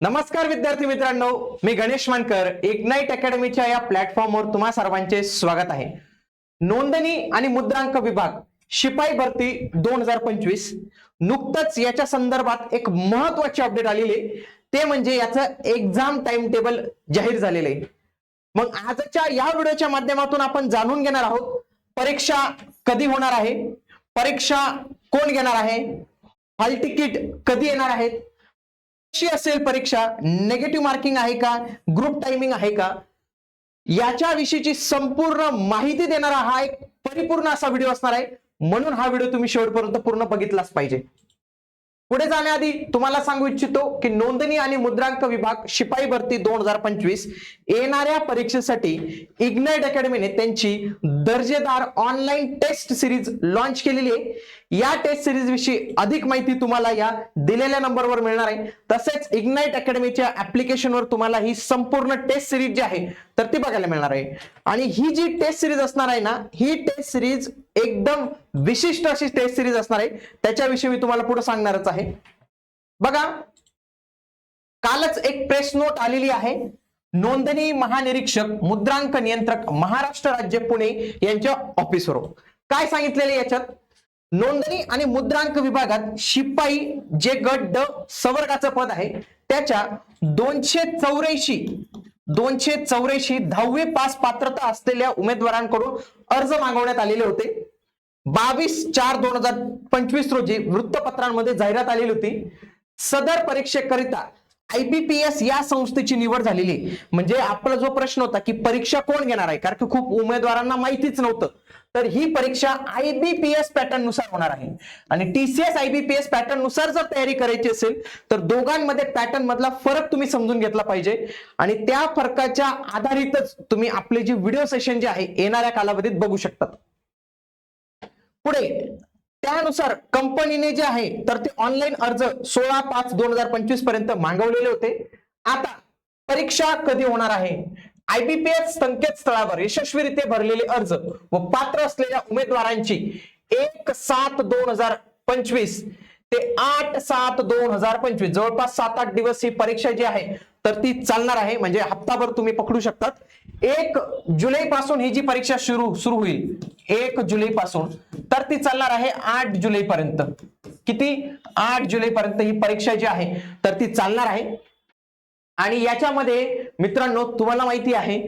नमस्कार विद्यार्थी मित्रांनो मी गणेश मानकर इग्नाईट अकॅडमीच्या या प्लॅटफॉर्मवर तुम्हा सर्वांचे स्वागत आहे. नोंदणी आणि मुद्रांक विभाग शिपाई भरती दोन हजार पंचवीस नुकतंच याच्या संदर्भात एक महत्वाची अपडेट आलेली आहे. ते म्हणजे याचं एक्झाम टाइम टेबल जाहीर झालेलं आहे. मग आजच्या या व्हिडिओच्या माध्यमातून आपण जाणून घेणार आहोत परीक्षा कधी होणार आहे परीक्षा कोण घेणार आहे हॉल तिकीट कधी येणार आहेत कशी असेल परीक्षा? नेगेटिव्ह मार्किंग आहे का? ग्रुप टाइमिंग आहे का? याच्या विषयीची संपूर्ण माहिती देणारा हा एक परिपूर्ण असा व्हिडिओ असणार आहे. म्हणून हा व्हिडिओ तुम्ही शेवटपर्यंत पूर्ण बघितलाच पाहिजे. पुढे जाण्याआधी तुम्हाला सांगू इच्छितो की नोंदणी आणि मुद्रांक विभाग शिपाई भरती दोन हजार पंचवीस येणाऱ्या परीक्षेसाठी इग्नाइट अकॅडमीने त्यांची दर्जेदार ऑनलाईन टेस्ट सिरीज लॉन्च केलेली आहे. या टेस्ट सिरीज विषयी अधिक माहिती तुम्हाला या दिलेल्या नंबरवर मिळणार आहे. तसेच इग्नाइट अकॅडमीच्या ऍप्लिकेशनवर तुम्हाला ही संपूर्ण टेस्ट सिरीज जी आहे तर ती बघायला मिळणार आहे. आणि ही जी टेस्ट सिरीज असणार आहे ना ही टेस्ट सिरीज एकदम विशिष्ट अशी टेस्ट सिरीज असणार आहे. त्याच्याविषयी मी तुम्हाला पुढे सांगणारच आहे. बघा कालच एक प्रेस नोट आलेली आहे. नोंदणी महानिरीक्षक मुद्रांक नियंत्रक महाराष्ट्र राज्य पुणे यांच्या ऑफिसवरून काय सांगितलेले याच्यात? नोंदणी आणि मुद्रांक विभागात शिपाई जे गट ड पद आहे त्याच्या दोनशे चौऱ्याऐंशी दोनशे चौऱ्याऐंशी दहावी पास पात्रता असलेल्या उमेदवारांकडून अर्ज मागवण्यात आलेले होते. बावीस चार दोन हजार पंचवीस रोजी वृत्तपत्रांमध्ये जाहिरात आलेली होती. सदर परीक्षेकरिता आयबीपीएस या संस्थेची निवड झालेली. आहे. म्हणजे आपला जो प्रश्न होता की परीक्षा कोण घेणार आहे? कारण की खूप उमेदवारांना माहितीच नव्हतं. तर ही परीक्षा आयबीपीएस पॅटर्ननुसार होणार आहे. आणि टीसीएस आयबीपीएस पॅटर्ननुसार जर तयारी करायची असेल तर दोघांमध्ये पॅटर्न मधला फरक तुम्ही समजून घेतला पाहिजे. आणि त्या फरकाच्या आधारितच तुम्ही आपले जे व्हिडिओ सेशन जे आहे येणाऱ्या कालावधीत बघू शकतात. पुढे त्यानुसार कंपनीने जे आहे तर ते ऑनलाईन अर्ज सोळा पाच दोन हजार पंचवीसपर्यंत मागवलेले होते. आता परीक्षा कधी होणार आहे? आयबीपीएस संकेतस्थळावर यशस्वीरित्या भरलेले अर्ज व पात्र असलेल्या उमेदवारांची एक सात दोन हजार पंचवीस ते आठ सात दोन हजार पंचवीस जवळपास सात आठ दिवस ही परीक्षा जी आहे तर ती चालणार आहे. म्हणजे हप्ताभर तुम्ही पकडू शकतात. एक जुलै पासून ही जी परीक्षा सुरू सुरू होईल एक जुलै पासून तर ती चालणार आहे आठ जुलै पर्यंत. किती? आठ जुलै पर्यंत ही परीक्षा जी आहे तर ती चालणार आहे. आणि याच्यामध्ये मित्रांनो तुम्हाला माहिती आहे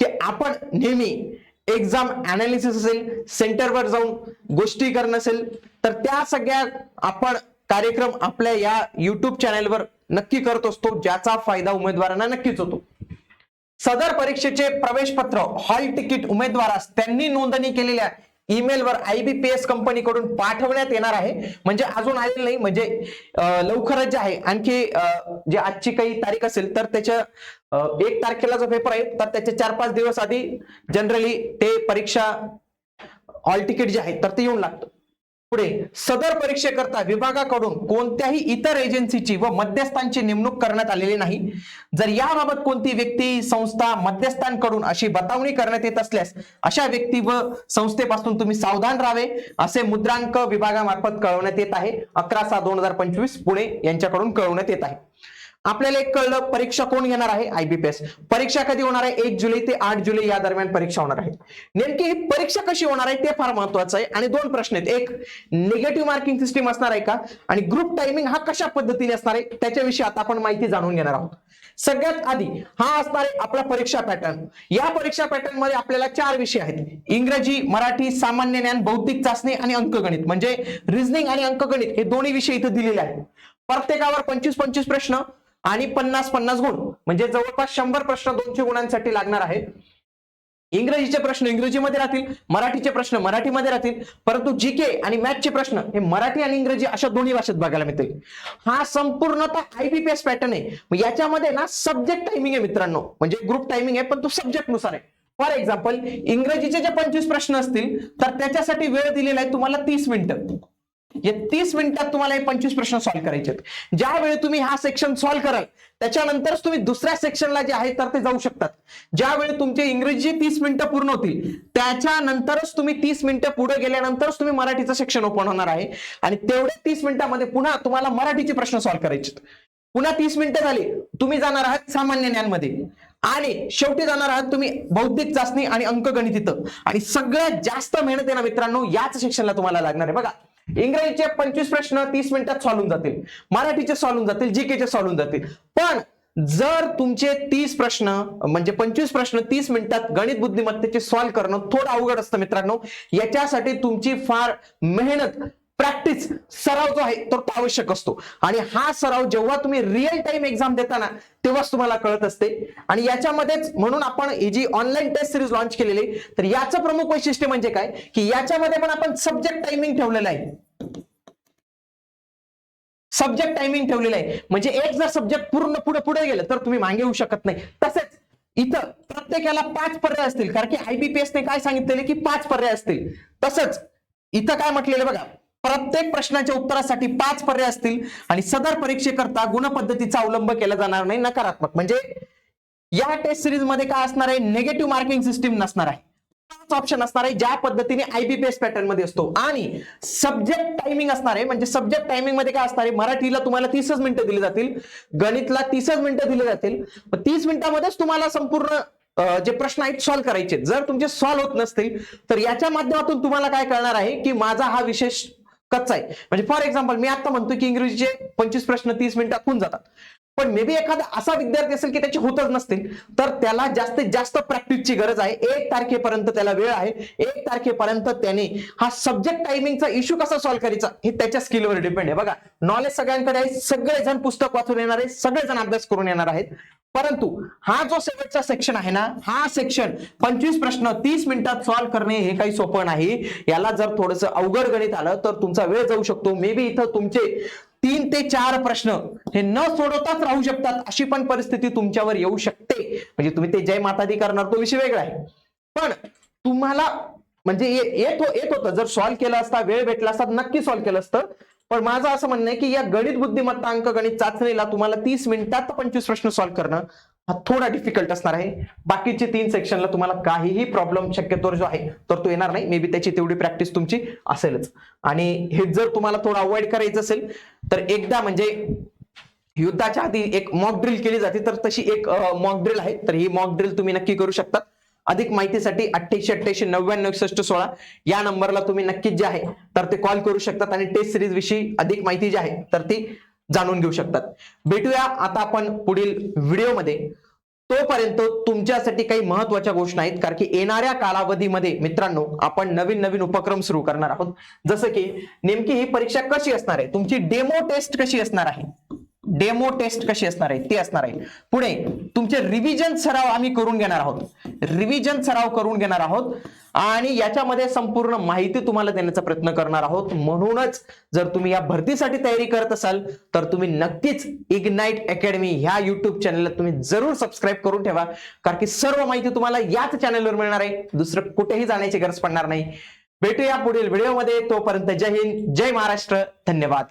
की आपण नेहमी एक्झाम अनालिसिस असेल सेंटरवर जाऊन गोष्टी करणं असेल तर त्या सगळ्या आपण कार्यक्रम आपल्या या युट्यूब चॅनेलवर नक्की करत असतो ज्याचा फायदा उमेदवारांना नक्कीच होतो. सदर परीक्षेचे प्रवेश पत्र हॉल तिकीट उमेदवारास त्यांनी नोंदणी केलेल्या ईमेलवर आयबीपीएस कंपनीकडून पाठवण्यात येणार आहे. म्हणजे अजून आलेलं नाही म्हणजे लवकरच जे आहे आणखी जे आजची काही तारीख असेल तर त्याच्या एक तारखेला जो पेपर आहे तर त्याच्या चार पाच दिवस आधी जनरली ते परीक्षा हॉल तिकीट जे आहे तर ते येऊन लागतं. पुढे सदर परीक्षेकरता विभागाकडून कोणत्याही इतर एजन्सीची व मध्यस्थांची नेमणूक करण्यात आलेली नाही. जर याबाबत कोणती व्यक्ती संस्था मध्यस्थांकडून अशी बतावणी करण्यात येत असल्यास अशा व्यक्ती व संस्थेपासून तुम्ही सावधान राहावे असे मुद्रांक विभागामार्फत कळवण्यात येत आहे. अकरा सहा दोन हजार पंचवीस पुणे यांच्याकडून कळवण्यात येत आहे. आपल्याला एक कळलं परीक्षा कोण घेणार आहे? आयबीपीएस परीक्षा कधी होणार आहे? एक जुलै ते आठ जुलै या दरम्यान परीक्षा होणार आहे. नेमकी ही परीक्षा कशी होणार आहे ते फार महत्वाचं आहे. आणि दोन प्रश्न आहेत. एक निगेटिव्ह मार्किंग सिस्टीम असणार आहे का? आणि ग्रुप टायमिंग हा कशा पद्धतीने असणार आहे? त्याच्याविषयी आता आपण माहिती जाणून घेणार आहोत. सगळ्यात आधी हा असणार आहे आपला परीक्षा पॅटर्न या परीक्षा पॅटर्नमध्ये आपल्याला चार विषय आहेत. इंग्रजी मराठी सामान्य ज्ञान बौद्धिक चाचणी आणि अंकगणित. म्हणजे रिझनिंग आणि अंकगणित हे दोन्ही विषय इथे दिलेले आहेत. प्रत्येकावर पंचवीस पंचवीस प्रश्न. आणि पन्नास पन्नास गुण. म्हणजे जवळपास शंभर प्रश्न दोनशे गुणांसाठी लागणार आहेत. इंग्रजीचे प्रश्न इंग्रजीमध्ये राहतील मराठीचे प्रश्न मराठीमध्ये राहतील परंतु जी के आणि मॅथचे प्रश्न हे मराठी आणि इंग्रजी अशा दोन्ही भाषेत बघायला मिळतील. हा संपूर्णतः आयबीपीएस पॅटर्न आहे. याच्यामध्ये ना सब्जेक्ट टायमिंग आहे मित्रांनो. म्हणजे ग्रुप टायमिंग आहे पण तो सब्जेक्टनुसार आहे. फॉर एक्झाम्पल इंग्रजीचे जे पंचवीस प्रश्न असतील तर त्याच्यासाठी वेळ दिलेला आहे तुम्हाला तीस मिनिटं. या तीस मिनिटात तुम्हाला हे पंचवीस प्रश्न सॉल्व्ह करायचे आहेत. ज्यावेळी तुम्ही हा सेक्शन सॉल्व्ह कराल त्याच्यानंतरच तुम्ही दुसऱ्या सेक्शनला जे आहे तर ते जाऊ शकतात. ज्यावेळी तुमचे इंग्रजी तीस मिनिटं पूर्ण होतील त्याच्यानंतरच तुम्ही तीस मिनिटं पुढे गेल्यानंतरच तुम्ही मराठीचं सेक्शन ओपन होणार आहे. आणि तेवढ्या तीस मिनिटांमध्ये पुन्हा तुम्हाला मराठीचे प्रश्न सॉल्व्ह करायचे पुन्हा तीस मिनिटं झाली तुम्ही जाणार आहात सामान्य ज्ञानमध्ये. आणि शेवटी जाणार आहात तुम्ही बौद्धिक चाचणी आणि अंकगणित इथं आणि सगळ्यात जास्त मेहनत आहे ना मित्रांनो याच सेक्शनला तुम्हाला लागणार आहे. बघा इंग्रजीचे पंचवीस प्रश्न तीस मिनिटात सॉल्व्ह होऊन जातील. मराठीचे सॉल्व्ह होऊन जातील जीकेचे सॉल्व्ह होऊन जातील. पण जर तुमचे तीस प्रश्न म्हणजे पंचवीस प्रश्न तीस मिनिटात गणित बुद्धिमत्तेचे सॉल्व्ह करणं थोडं अवघड असतं मित्रांनो. याच्यासाठी तुमची फार मेहनत प्रॅक्टिस सराव जो आहे तो आवश्यक असतो. आणि हा सराव जेव्हा तुम्ही रिअल टाइम एक्झाम देताना तेव्हाच तुम्हाला कळत असते. आणि याच्यामध्येच म्हणून आपण ही जी ऑनलाईन टेस्ट सिरीज लॉन्च केलेली तर याचं प्रमुख वैशिष्ट्य म्हणजे काय? की याच्यामध्ये पण आपण सब्जेक्ट टायमिंग ठेवलेलं आहे. सब्जेक्ट टायमिंग ठेवलेलं आहे. म्हणजे एक जर सब्जेक्ट पूर्ण पुढे पुढे गेलं तर तुम्ही मागे येऊ शकत नाही. तसेच इथं प्रत्येकाला पाच पर्याय असतील. कारण की आयबीपीएसने ने काय सांगितलेले की पाच पर्याय असतील. तसंच इथं काय म्हटलेलं बघा. प्रत्येक प्रश्नाच्या उत्तरासाठी पाच पर्याय असतील आणि सदर परीक्षेकरता गुणपद्धतीचा अवलंब केला जाणार नाही नकारात्मक. म्हणजे या टेस्ट सिरीजमध्ये काय असणार आहे? निगेटिव्ह मार्किंग सिस्टीम नसणार आहे. पाच ऑप्शन असणार आहे ज्या पद्धतीने आयबीपीएस पॅटर्नमध्ये असतो. आणि सब्जेक्ट टायमिंग असणार आहे. म्हणजे सब्जेक्ट टायमिंगमध्ये काय असणार आहे? मराठीला तुम्हाला तीसच मिनिटं दिली जातील. गणितला तीसच मिनिटं दिली जातील. तीस मिनिटांमध्येच तुम्हाला संपूर्ण जे प्रश्न आहेत सॉल्व्ह करायचे जर तुमचे सॉल्व्ह होत नसतील तर याच्या माध्यमातून तुम्हाला काय कळणार आहे? की माझा हा विशेष कच्चा आहे. म्हणजे फॉर एक्झाम्पल मी आता म्हणतो की इंग्रजीचे पंचवीस प्रश्न तीस मिनिटात होऊन जातात. पण मे बी एखादा असा विद्यार्थी असेल की त्याचे होतच नसतील तर त्याला जास्तीत जास्त प्रॅक्टिसची गरज आहे. एक तारखेपर्यंत त्याला वेळ आहे. एक तारखेपर्यंत त्याने हा सब्जेक्ट टायमिंगचा इश्यू कसा सॉल्व्ह करायचा हे त्याच्या स्किलवर डिपेंड आहे. बघा नॉलेज सगळ्यांकडे आहे. सगळेजण पुस्तक वाचून येणार आहे सगळेजण अभ्यास करून येणार आहेत. परंतु हा जो शेवटचा सेक्शन आहे ना हा सेक्शन पंचवीस प्रश्न तीस मिनिटात सॉल्व्ह करणे हे काही सोपं नाही. याला जर थोडंसं अवघड गणित आलं तर तुमचा वेळ जाऊ शकतो. मे बी इथं तुमचे तीन ते चार प्रश्न हे न सोडवताच राहू शकतात अशी पण परिस्थिती तुमच्यावर येऊ शकते. म्हणजे तुम्ही ते जय मातादी करणार तो विषय वेगळा आहे. पण तुम्हाला म्हणजे येत येत होतं. जर सॉल्व्ह केलं असता वेळ भेटला असता नक्की सॉल्व्ह केलं असतं. पण माझं असं म्हणणं आहे की या गणित बुद्धिमत्ता अंक गणित चाचणीला तुम्हाला तीस मिनिटात पंचवीस प्रश्न सॉल्व्ह करणं हा थोडा डिफिकल्ट असणार आहे. बाकीचे तीन सेक्शनला तुम्हाला काहीही प्रॉब्लेम शक्यतोवर जो आहे तर तो येणार नाही. मे बी त्याची तेवढी प्रॅक्टिस तुमची असेलच. आणि हे जर तुम्हाला थोडं अवॉइड करायचं असेल तर एकदा म्हणजे युद्धाच्या आधी एक मॉक ड्रिल केली जाते तर तशी एक मॉक ड्रिल आहे. तर ही मॉक ड्रिल तुम्ही नक्की करू शकता. अधिक माहितीसाठी अठ्ठ्याऐंशी अठ्ठ्याऐंशी नव्याण्णव एकसष्ट सोळा या नंबरला तुम्ही नक्कीच जे आहे तर ते कॉल करू शकतात आणि टेस्ट सिरीज विषयी अधिक माहिती जी आहे तर ती जाणून घेऊ शकतात. भेटूया आता आपण पुढील व्हिडिओमध्ये तोपर्यंत तुमच्यासाठी काही महत्त्वाच्या गोष्टी आहेत कारण की येणाऱ्या कालावधीमध्ये मित्रांनो आपण नवीन नवीन उपक्रम सुरू करणार आहोत. जसं की नेमकी ही परीक्षा कशी असणार आहे? तुमची डेमो टेस्ट कशी असणार आहे? डेमो टेस्ट कशी असणार आहे ती असणार आहे. पुढे तुमचे रिव्हिजन सराव आम्ही करून घेणार आहोत. रिव्हिजन सराव करून घेणार आहोत. आणि याच्यामध्ये संपूर्ण माहिती तुम्हाला देण्याचा प्रयत्न करणार आहोत. म्हणूनच जर तुम्ही या भरतीसाठी तयारी करत असाल तर तुम्ही नक्कीच इग्नाइट अकॅडमी ह्या युट्यूब चॅनलला तुम्ही जरूर सबस्क्राईब करून ठेवा. कारण की सर्व माहिती तुम्हाला याच चॅनलवर मिळणार आहे. दुसरं कुठेही जाण्याची गरज पडणार नाही. भेटूया पुढील व्हिडिओमध्ये तोपर्यंत जय हिंद जय महाराष्ट्र. धन्यवाद.